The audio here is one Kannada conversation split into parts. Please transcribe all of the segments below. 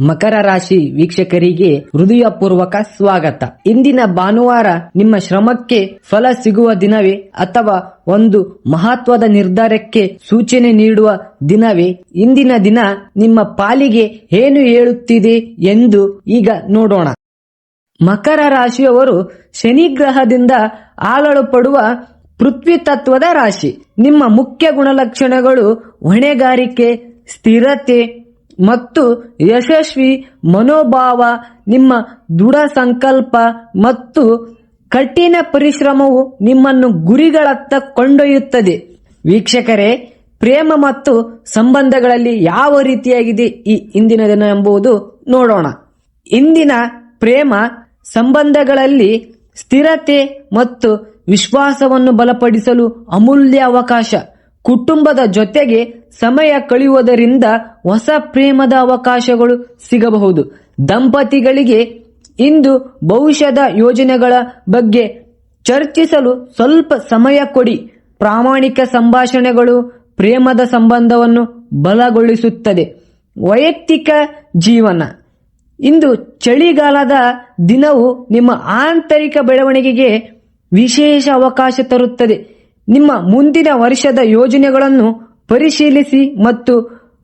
ಮಕರ ರಾಶಿ ವೀಕ್ಷಕರಿಗೆ ಹೃದಯಪೂರ್ವಕ ಸ್ವಾಗತ. ಇಂದಿನ ಭಾನುವಾರ ನಿಮ್ಮ ಶ್ರಮಕ್ಕೆ ಫಲ ಸಿಗುವ ದಿನವೇ ಅಥವಾ ಒಂದು ಮಹತ್ವದ ನಿರ್ಧಾರಕ್ಕೆ ಸೂಚನೆ ನೀಡುವ ದಿನವೇ? ಇಂದಿನ ದಿನ ನಿಮ್ಮ ಪಾಲಿಗೆ ಏನು ಹೇಳುತ್ತಿದೆ ಎಂದು ಈಗ ನೋಡೋಣ. ಮಕರ ರಾಶಿಯವರು ಶನಿ ಗ್ರಹದಿಂದ ಆಳಲ್ಪಡುವ ಪೃಥ್ವಿ ತತ್ವದ ರಾಶಿ. ನಿಮ್ಮ ಮುಖ್ಯ ಗುಣಲಕ್ಷಣಗಳು ಹೊಣೆಗಾರಿಕೆ, ಸ್ಥಿರತೆ ಮತ್ತು ಯಶಸ್ವಿ ಮನೋಭಾವ, ನಿಮ್ಮ ದೃಢ ಸಂಕಲ್ಪ ಮತ್ತು ಕಠಿಣ ಪರಿಶ್ರಮವು ನಿಮ್ಮನ್ನು ಗುರಿಗಳತ್ತ ಕೊಂಡೊಯ್ಯುತ್ತದೆ. ವೀಕ್ಷಕರೇ, ಪ್ರೇಮ ಮತ್ತು ಸಂಬಂಧಗಳಲ್ಲಿ ಯಾವ ರೀತಿಯಾಗಿದೆ ಈ ಇಂದಿನ ದಿನ ಎಂಬುದು ನೋಡೋಣ. ಇಂದಿನ ಪ್ರೇಮ, ಸಂಬಂಧಗಳಲ್ಲಿ ಸ್ಥಿರತೆ ಮತ್ತು ವಿಶ್ವಾಸವನ್ನು ಬಲಪಡಿಸಲು ಅಮೂಲ್ಯ ಅವಕಾಶ. ಕುಟುಂಬದ ಜೊತೆಗೆ ಸಮಯ ಕಳೆಯುವುದರಿಂದ ಹೊಸ ಪ್ರೇಮದ ಅವಕಾಶಗಳು ಸಿಗಬಹುದು. ದಂಪತಿಗಳಿಗೆ ಇಂದು ಭವಿಷ್ಯದ ಯೋಜನೆಗಳ ಬಗ್ಗೆ ಚರ್ಚಿಸಲು ಸ್ವಲ್ಪ ಸಮಯ ಕೊಡಿ. ಪ್ರಾಮಾಣಿಕ ಸಂಭಾಷಣೆಗಳು ಪ್ರೇಮದ ಸಂಬಂಧವನ್ನು ಬಲಗೊಳಿಸುತ್ತದೆ. ವೈಯಕ್ತಿಕ ಜೀವನ. ಇಂದು ಚಳಿಗಾಲದ ದಿನವು ನಿಮ್ಮ ಆಂತರಿಕ ಬೆಳವಣಿಗೆಗೆ ವಿಶೇಷ ಅವಕಾಶ ತರುತ್ತದೆ. ನಿಮ್ಮ ಮುಂದಿನ ವರ್ಷದ ಯೋಜನೆಗಳನ್ನು ಪರಿಶೀಲಿಸಿ ಮತ್ತು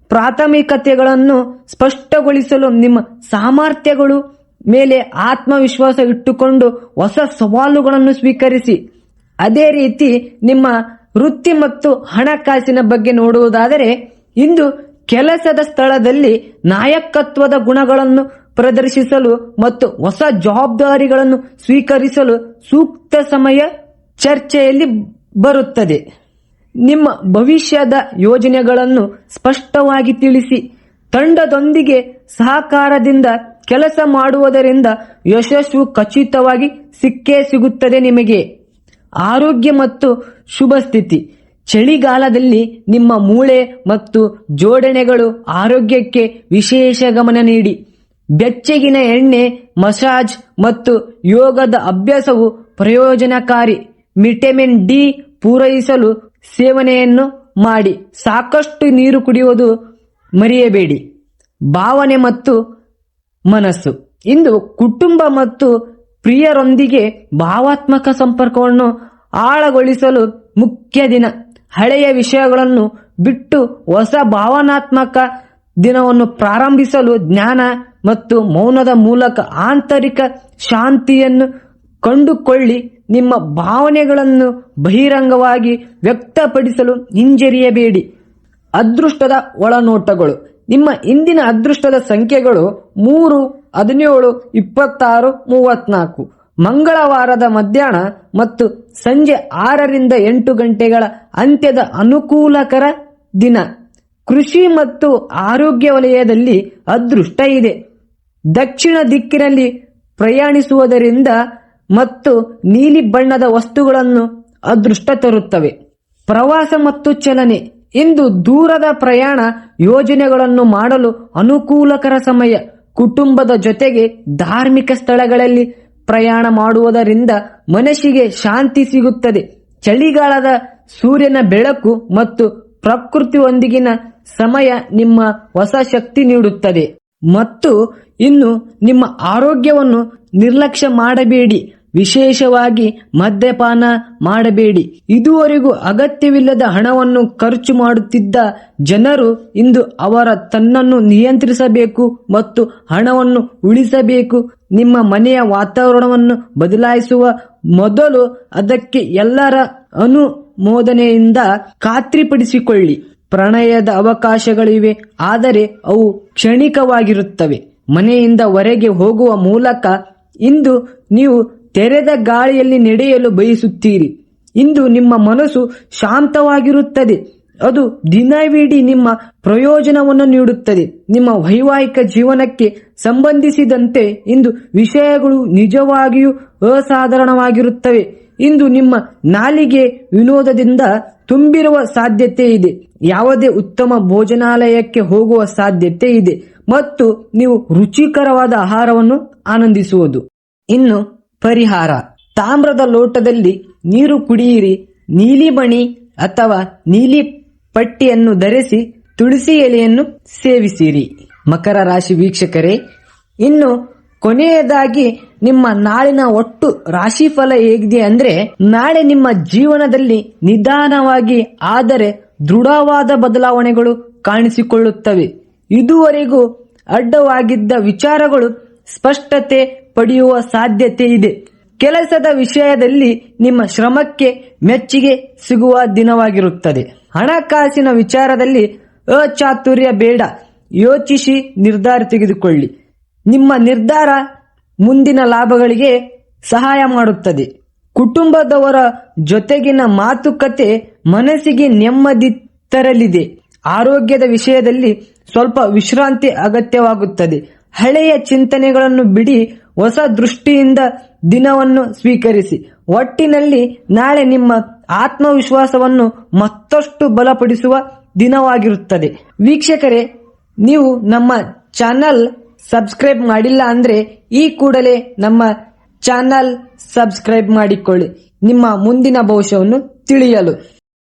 ಪ್ರಾಥಮಿಕತೆಗಳನ್ನು ಸ್ಪಷ್ಟಗೊಳಿಸಲು ನಿಮ್ಮ ಸಾಮರ್ಥ್ಯಗಳು ಮೇಲೆ ಆತ್ಮವಿಶ್ವಾಸ ಇಟ್ಟುಕೊಂಡು ಹೊಸ ಸವಾಲುಗಳನ್ನು ಸ್ವೀಕರಿಸಿ. ಅದೇ ರೀತಿ ನಿಮ್ಮ ವೃತ್ತಿ ಮತ್ತು ಹಣಕಾಸಿನ ಬಗ್ಗೆ ನೋಡುವುದಾದರೆ, ಇಂದು ಕೆಲಸದ ಸ್ಥಳದಲ್ಲಿ ನಾಯಕತ್ವದ ಗುಣಗಳನ್ನು ಪ್ರದರ್ಶಿಸಲು ಮತ್ತು ಹೊಸ ಜವಾಬ್ದಾರಿಗಳನ್ನು ಸ್ವೀಕರಿಸಲು ಸೂಕ್ತ ಸಮಯ ಚರ್ಚೆಯಲ್ಲಿ ಬರುತ್ತದೆ. ನಿಮ್ಮ ಭವಿಷ್ಯದ ಯೋಜನೆಗಳನ್ನು ಸ್ಪಷ್ಟವಾಗಿ ತಿಳಿಸಿ, ತಂಡದೊಂದಿಗೆ ಸಹಕಾರದಿಂದ ಕೆಲಸ ಮಾಡುವುದರಿಂದ ಯಶಸ್ಸು ಖಚಿತವಾಗಿ ಸಿಕ್ಕೇ ಸಿಗುತ್ತದೆ ನಿಮಗೆ. ಆರೋಗ್ಯ ಮತ್ತು ಶುಭ ಸ್ಥಿತಿ. ಚಳಿಗಾಲದಲ್ಲಿ ನಿಮ್ಮ ಮೂಳೆ ಮತ್ತು ಜೋಡಣೆಗಳು ಆರೋಗ್ಯಕ್ಕೆ ವಿಶೇಷ ಗಮನ ನೀಡಿ. ಬೆಚ್ಚಗಿನ ಎಣ್ಣೆ, ಮಸಾಜ್ ಮತ್ತು ಯೋಗದ ಅಭ್ಯಾಸವು ಪ್ರಯೋಜನಕಾರಿ. ವಿಟಮಿನ್ ಡಿ ಪೂರೈಸಲು ಸೇವನೆಯನ್ನು ಮಾಡಿ ಸಾಕಷ್ಟು ನೀರು ಕುಡಿಯುವುದು ಮರೆಯಬೇಡಿ. ಭಾವನೆ ಮತ್ತು ಮನಸ್ಸು. ಇಂದು ಕುಟುಂಬ ಮತ್ತು ಪ್ರಿಯರೊಂದಿಗೆ ಭಾವಾತ್ಮಕ ಸಂಪರ್ಕವನ್ನು ಆಳಗೊಳಿಸಲು ಮುಖ್ಯ ದಿನ. ಹಳೆಯ ವಿಷಯಗಳನ್ನು ಬಿಟ್ಟು ಹೊಸ ಭಾವನಾತ್ಮಕ ದಿನವನ್ನು ಪ್ರಾರಂಭಿಸಲು ಜ್ಞಾನ ಮತ್ತು ಮೌನದ ಮೂಲಕ ಆಂತರಿಕ ಶಾಂತಿಯನ್ನು ಕಂಡುಕೊಳ್ಳಿ. ನಿಮ್ಮ ಭಾವನೆಗಳನ್ನು ಬಹಿರಂಗವಾಗಿ ವ್ಯಕ್ತಪಡಿಸಲು ಹಿಂಜರಿಯಬೇಡಿ. ಅದೃಷ್ಟದ ಒಳನೋಟಗಳು. ನಿಮ್ಮ ಇಂದಿನ ಅದೃಷ್ಟದ ಸಂಖ್ಯೆಗಳು ಮೂರು, ಹದಿನೇಳು, ಇಪ್ಪತ್ತಾರು ಮೂವತ್ನಾಲ್ಕು ಮಂಗಳವಾರದ ಮಧ್ಯಾಹ್ನ ಮತ್ತು ಸಂಜೆ ಆರರಿಂದ ಎಂಟು ಗಂಟೆಗಳ ಅಂತ್ಯದ ಅನುಕೂಲಕರ ದಿನ. ಕೃಷಿ ಮತ್ತು ಆರೋಗ್ಯ ವಲಯದಲ್ಲಿ ಅದೃಷ್ಟ ಇದೆ. ದಕ್ಷಿಣ ದಿಕ್ಕಿನಲ್ಲಿ ಪ್ರಯಾಣಿಸುವುದರಿಂದ ಮತ್ತು ನೀಲಿ ಬಣ್ಣದ ವಸ್ತುಗಳನ್ನು ಅದೃಷ್ಟ ತರುತ್ತವೆ. ಪ್ರವಾಸ ಮತ್ತು ಚಲನೆ ಇಂದು ದೂರದ ಪ್ರಯಾಣ ಯೋಜನೆಗಳನ್ನು ಮಾಡಲು ಅನುಕೂಲಕರ ಸಮಯ. ಕುಟುಂಬದ ಜೊತೆಗೆ ಧಾರ್ಮಿಕ ಸ್ಥಳಗಳಲ್ಲಿ ಪ್ರಯಾಣ ಮಾಡುವುದರಿಂದ ಮನಸ್ಸಿಗೆ ಶಾಂತಿ ಸಿಗುತ್ತದೆ. ಚಳಿಗಾಲದ ಸೂರ್ಯನ ಬೆಳಕು ಮತ್ತು ಪ್ರಕೃತಿಯೊಂದಿಗಿನ ಸಮಯ ನಿಮ್ಮ ಹೊಸ ಶಕ್ತಿ ನೀಡುತ್ತದೆ. ಮತ್ತು ಇನ್ನು ನಿಮ್ಮ ಆರೋಗ್ಯವನ್ನು ನಿರ್ಲಕ್ಷ್ಯ ಮಾಡಬೇಡಿ. ವಿಶೇಷವಾಗಿ ಮದ್ಯಪಾನ ಮಾಡಬೇಡಿ. ಇದುವರೆಗೂ ಅಗತ್ಯವಿಲ್ಲದ ಹಣವನ್ನು ಖರ್ಚು ಮಾಡುತ್ತಿದ್ದ ಜನರು ಇಂದು ಅವರ ತನ್ನನ್ನು ನಿಯಂತ್ರಿಸಬೇಕು ಮತ್ತು ಹಣವನ್ನು ಉಳಿಸಬೇಕು. ನಿಮ್ಮ ಮನೆಯ ವಾತಾವರಣವನ್ನು ಬದಲಾಯಿಸುವ ಮೊದಲು ಅದಕ್ಕೆ ಎಲ್ಲರ ಅನುಮೋದನೆಯಿಂದ ಖಾತ್ರಿಪಡಿಸಿಕೊಳ್ಳಿ. ಪ್ರಣಯದ ಅವಕಾಶಗಳಿವೆ, ಆದರೆ ಅವು ಕ್ಷಣಿಕವಾಗಿರುತ್ತವೆ. ಮನೆಯಿಂದ ಹೊರಗೆ ಹೋಗುವ ಮೂಲಕ ಇಂದು ನೀವು ತೆರೆದ ಗಾಳಿಯಲ್ಲಿ ನಡೆಯಲು ಬಯಸುತ್ತೀರಿ. ಇಂದು ನಿಮ್ಮ ಮನಸ್ಸು ಶಾಂತವಾಗಿರುತ್ತದೆ. ಅದು ದಿನವಿಡೀ ನಿಮ್ಮ ಪ್ರಯೋಜನವನ್ನು ನೀಡುತ್ತದೆ. ನಿಮ್ಮ ವೈವಾಹಿಕ ಜೀವನಕ್ಕೆ ಸಂಬಂಧಿಸಿದಂತೆ ಇಂದು ವಿಷಯಗಳು ನಿಜವಾಗಿಯೂ ಅಸಾಧಾರಣವಾಗಿರುತ್ತವೆ. ಇಂದು ನಿಮ್ಮ ನಾಲಿಗೆ ವಿನೋದದಿಂದ ತುಂಬಿರುವ ಸಾಧ್ಯತೆ ಇದೆ. ಯಾವುದೇ ಉತ್ತಮ ಭೋಜನಾಲಯಕ್ಕೆ ಹೋಗುವ ಸಾಧ್ಯತೆ ಇದೆ. ಮತ್ತು ನೀವು ರುಚಿಕರವಾದ ಆಹಾರವನ್ನು ಆನಂದಿಸುವುದು. ಇನ್ನು ಪರಿಹಾರ. ತಾಮ್ರದ ಲೋಟದಲ್ಲಿ ನೀರು ಕುಡಿಯಿರಿ. ನೀಲಿ ಮಣಿ ಅಥವಾ ನೀಲಿ ಪಟ್ಟಿಯನ್ನು ಧರಿಸಿ ತುಳಸಿ ಎಲೆಯನ್ನು ಸೇವಿಸಿರಿ. ಮಕರ ರಾಶಿ ವೀಕ್ಷಕರೇ, ಇನ್ನು ಕೊನೆಯದಾಗಿ ನಿಮ್ಮ ನಾಳಿನ ಒಟ್ಟು ರಾಶಿ ಫಲ ಹೇಗಿದೆ ಅಂದ್ರೆ, ನಾಳೆ ನಿಮ್ಮ ಜೀವನದಲ್ಲಿ ನಿಧಾನವಾಗಿ ಆದರೆ ದೃಢವಾದ ಬದಲಾವಣೆಗಳು ಕಾಣಿಸಿಕೊಳ್ಳುತ್ತವೆ. ಇದುವರೆಗೂ ಅಡ್ಡವಾಗಿದ್ದ ವಿಚಾರಗಳು ಸ್ಪಷ್ಟತೆ ಪಡೆಯುವ ಸಾಧ್ಯತೆ ಇದೆ. ಕೆಲಸದ ವಿಷಯದಲ್ಲಿ ನಿಮ್ಮ ಶ್ರಮಕ್ಕೆ ಮೆಚ್ಚುಗೆ ಸಿಗುವ ದಿನವಾಗಿರುತ್ತದೆ. ಹಣಕಾಸಿನ ವಿಚಾರದಲ್ಲಿ ಅಚಾತುರ್ಯ ಬೇಡ. ಯೋಚಿಸಿ ನಿರ್ಧಾರ ತೆಗೆದುಕೊಳ್ಳಿ. ನಿಮ್ಮ ನಿರ್ಧಾರ ಮುಂದಿನ ಲಾಭಗಳಿಗೆ ಸಹಾಯ ಮಾಡುತ್ತದೆ. ಕುಟುಂಬದವರ ಜೊತೆಗಿನ ಮಾತುಕತೆ ಮನಸ್ಸಿಗೆ ನೆಮ್ಮದಿ ತರಲಿದೆ. ಆರೋಗ್ಯದ ವಿಷಯದಲ್ಲಿ ಸ್ವಲ್ಪ ವಿಶ್ರಾಂತಿ ಅಗತ್ಯವಾಗುತ್ತದೆ. ಹಳೆಯ ಚಿಂತನೆಗಳನ್ನು ಬಿಡಿ. ಹೊಸ ದೃಷ್ಟಿಯಿಂದ ದಿನವನ್ನು ಸ್ವೀಕರಿಸಿ. ಒಟ್ಟಿನಲ್ಲಿ ನಾಳೆ ನಿಮ್ಮ ಆತ್ಮವಿಶ್ವಾಸವನ್ನು ಮತ್ತಷ್ಟು ಬಲಪಡಿಸುವ ದಿನವಾಗಿರುತ್ತದೆ. ವೀಕ್ಷಕರೇ, ನೀವು ನಮ್ಮ ಚಾನಲ್ ಸಬ್ಸ್ಕ್ರೈಬ್ ಮಾಡಿಲ್ಲ ಅಂದ್ರೆ ಈ ಕೂಡಲೇ ನಮ್ಮ ಚಾನಲ್ ಸಬ್ಸ್ಕ್ರೈಬ್ ಮಾಡಿಕೊಳ್ಳಿ. ನಿಮ್ಮ ಮುಂದಿನ ಭವಿಷ್ಯವನ್ನು ತಿಳಿಯಲು.